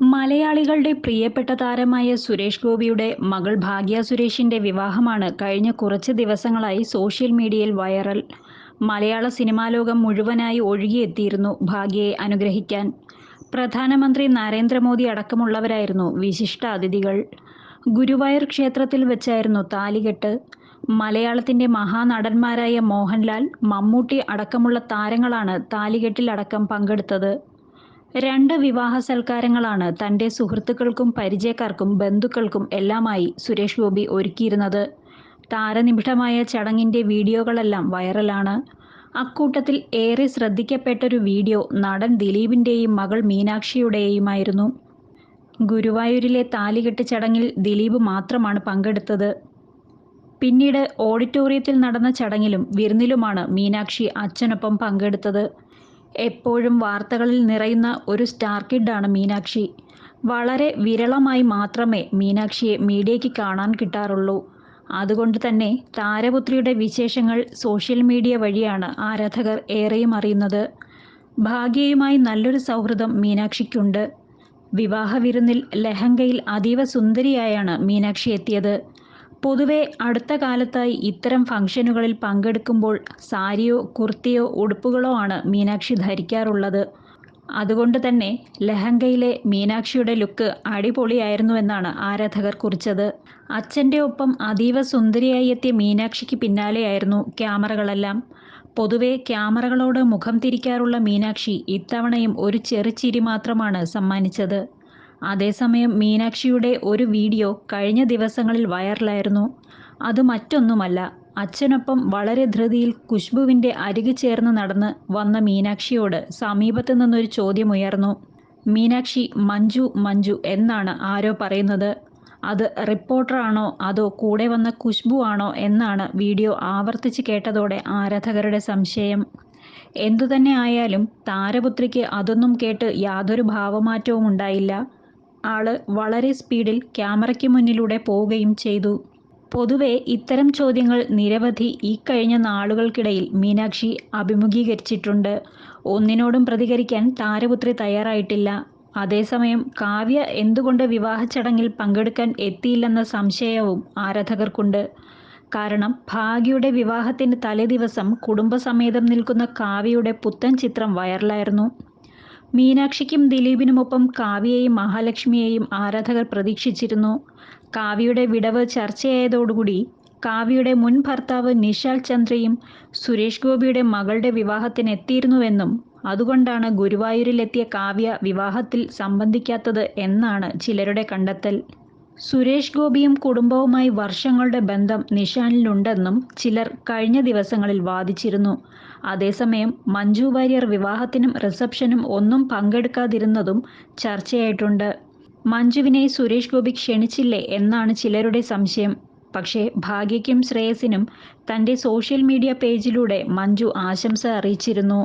മലയാളികളുടെ പ്രിയപ്പെട്ട താരമായ സുരേഷ് ഗോപിയുടെ മകൾ ഭാഗ്യ സുരേഷിന്റെ വിവാഹമാണ് കഴിഞ്ഞ കുറച്ച് ദിവസങ്ങളായി സോഷ്യൽ മീഡിയയിൽ വൈറൽ. മലയാള സിനിമാ ലോകം മുഴുവനായി ഒഴുകിയെത്തിയിരുന്നു ഭാഗ്യയെ അനുഗ്രഹിക്കാൻ. പ്രധാനമന്ത്രി നരേന്ദ്രമോദി അടക്കമുള്ളവരായിരുന്നു വിശിഷ്ട അതിഥികൾ. ഗുരുവായൂർ ക്ഷേത്രത്തിൽ വെച്ചായിരുന്നു താലികെട്ട്. മലയാളത്തിന്റെ മഹാനടന്മാരായ മോഹൻലാൽ മമ്മൂട്ടി അടക്കമുള്ള താരങ്ങളാണ് താലികെട്ടിലടക്കം പങ്കെടുത്തത്. രണ്ട് വിവാഹ സൽക്കാരങ്ങളാണ് തന്റെ സുഹൃത്തുക്കൾക്കും പരിചയക്കാർക്കും ബന്ധുക്കൾക്കും എല്ലാമായി സുരേഷ് ഗോപി ഒരുക്കിയിരുന്നത്. താരനിമിഷമായ ചടങ്ങിന്റെ വീഡിയോകളെല്ലാം വൈറലാണ്. അക്കൂട്ടത്തിൽ ഏറെ ശ്രദ്ധിക്കപ്പെട്ടൊരു വീഡിയോ നടൻ ദിലീപിന്റെയും മകൾ മീനാക്ഷിയുടെയുമായിരുന്നു. ഗുരുവായൂരിലെ താലികെട്ട് ചടങ്ങിൽ ദിലീപ് മാത്രമാണ് പങ്കെടുത്തത്. പിന്നീട് ഓഡിറ്റോറിയത്തിൽ നടന്ന ചടങ്ങിലും വിരുന്നിലുമാണ് മീനാക്ഷി അച്ഛനൊപ്പം പങ്കെടുത്തത്. എപ്പോഴും വാർത്തകളിൽ നിറയുന്ന ഒരു സ്റ്റാർ കിഡാണ് മീനാക്ഷി. വളരെ വിരളമായി മാത്രമേ മീനാക്ഷിയെ മീഡിയയ്ക്ക് കാണാൻ കിട്ടാറുള്ളൂ. അതുകൊണ്ട് തന്നെ താരപുത്രിയുടെ വിശേഷങ്ങൾ സോഷ്യൽ മീഡിയ വഴിയാണ് ആരാധകർ ഏറെയും അറിയുന്നത്. ഭാഗ്യയുമായി നല്ലൊരു സൗഹൃദം മീനാക്ഷിക്കുണ്ട്. വിവാഹ വിരുന്നിൽ ലഹങ്കയിൽ അതീവ സുന്ദരിയായാണ് മീനാക്ഷി എത്തിയത്. പൊതുവെ അടുത്ത കാലത്തായി ഇത്തരം ഫംഗ്ഷനുകളിൽ പങ്കെടുക്കുമ്പോൾ സാരിയോ കുർത്തിയോ ഉടുപ്പുകളോ ആണ് മീനാക്ഷി ധരിക്കാറുള്ളത്. അതുകൊണ്ട് തന്നെ ലഹങ്കയിലെ മീനാക്ഷിയുടെ ലുക്ക് അടിപൊളിയായിരുന്നുവെന്നാണ് ആരാധകർ കുറിച്ചത്. അച്ഛന്റെ ഒപ്പം അതീവ സുന്ദരിയായി എത്തിയ മീനാക്ഷിക്ക് പിന്നാലെയായിരുന്നു ക്യാമറകളെല്ലാം. പൊതുവെ ക്യാമറകളോട് മുഖം തിരിക്കാറുള്ള മീനാക്ഷി ഇത്തവണയും ഒരു ചെറുചിരി മാത്രമാണ് സമ്മാനിച്ചത്. അതേസമയം മീനാക്ഷിയുടെ ഒരു വീഡിയോ കഴിഞ്ഞ ദിവസങ്ങളിൽ വൈറലായിരുന്നു. അത് മറ്റൊന്നുമല്ല അച്ഛനൊപ്പം വളരെ ധൃതിയിൽ ഖുശ്ബുവിന്റെ അരികു ചേർന്ന് നടന്ന് വന്ന മീനാക്ഷിയോട് സമീപത്തു നിന്നൊരു ചോദ്യമുയർന്നു. മീനാക്ഷി മഞ്ജു മഞ്ജു എന്നാണ് ആരോ പറയുന്നത്? അത് റിപ്പോർട്ടറാണോ? അതോ കൂടെ വന്ന ഖുശ്ബു ആണോ? എന്നാണ് വീഡിയോ ആവർത്തിച്ച് കേട്ടതോടെ ആരാധകരുടെ സംശയം. എന്തുതന്നെ ആയാലും താരപുത്രിക്ക് അതൊന്നും കേട്ട് യാതൊരു ഭാവമാറ്റവും ഉണ്ടായില്ല. ആൾ വളരെ സ്പീഡിൽ ക്യാമറയ്ക്ക് മുന്നിലൂടെ പോവുകയും ചെയ്തു. പൊതുവെ ഇത്തരം ചോദ്യങ്ങൾ നിരവധി ഈ കഴിഞ്ഞ നാളുകൾക്കിടയിൽ മീനാക്ഷി അഭിമുഖീകരിച്ചിട്ടുണ്ട്. ഒന്നിനോടും പ്രതികരിക്കാൻ താരപുത്രി തയ്യാറായിട്ടില്ല. അതേസമയം കാവ്യ എന്തുകൊണ്ട് വിവാഹ ചടങ്ങിൽ പങ്കെടുക്കാൻ എത്തിയില്ലെന്ന സംശയവും ആരാധകർക്കുണ്ട്. കാരണം ഭാഗ്യയുടെ വിവാഹത്തിന് തലേദിവസം കുടുംബസമേതം നിൽക്കുന്ന കാവ്യയുടെ പുത്തൻ ചിത്രം വൈറലായിരുന്നു. മീനാക്ഷിക്കും ദിലീപിനുമൊപ്പം കാവ്യയെയും മഹാലക്ഷ്മിയെയും ആരാധകർ പ്രതീക്ഷിച്ചിരുന്നു. കാവ്യയുടെ വിടവ് ചർച്ചയായതോടുകൂടി കാവ്യയുടെ മുൻ ഭർത്താവ് നിശാൽ ചന്ദ്രയും സുരേഷ് ഗോപിയുടെ മകളുടെ വിവാഹത്തിന് എത്തിയിരുന്നുവെന്നും അതുകൊണ്ടാണ് ഗുരുവായൂരിലെത്തിയ കാവ്യ വിവാഹത്തിൽ സംബന്ധിക്കാത്തത് എന്നാണ് ചിലരുടെ കണ്ടെത്തൽ. സുരേഷ് ഗോപിയും കുടുംബവുമായി വർഷങ്ങളുടെ ബന്ധം നിഷാനിലുണ്ടെന്നും ചിലർ കഴിഞ്ഞ ദിവസങ്ങളിൽ വാദിച്ചിരുന്നു. അതേസമയം മഞ്ജു വാര്യർ വിവാഹത്തിനും റിസപ്ഷനും ഒന്നും പങ്കെടുക്കാതിരുന്നതും ചർച്ചയായിട്ടുണ്ട്. മഞ്ജുവിനെ സുരേഷ് ഗോപി ക്ഷണിച്ചില്ലേ എന്നാണ് ചിലരുടെ സംശയം. പക്ഷേ ഭാഗ്യയ്ക്കും ശ്രേയസിനും തന്റെ സോഷ്യൽ മീഡിയ പേജിലൂടെ മഞ്ജു ആശംസ അറിയിച്ചിരുന്നു.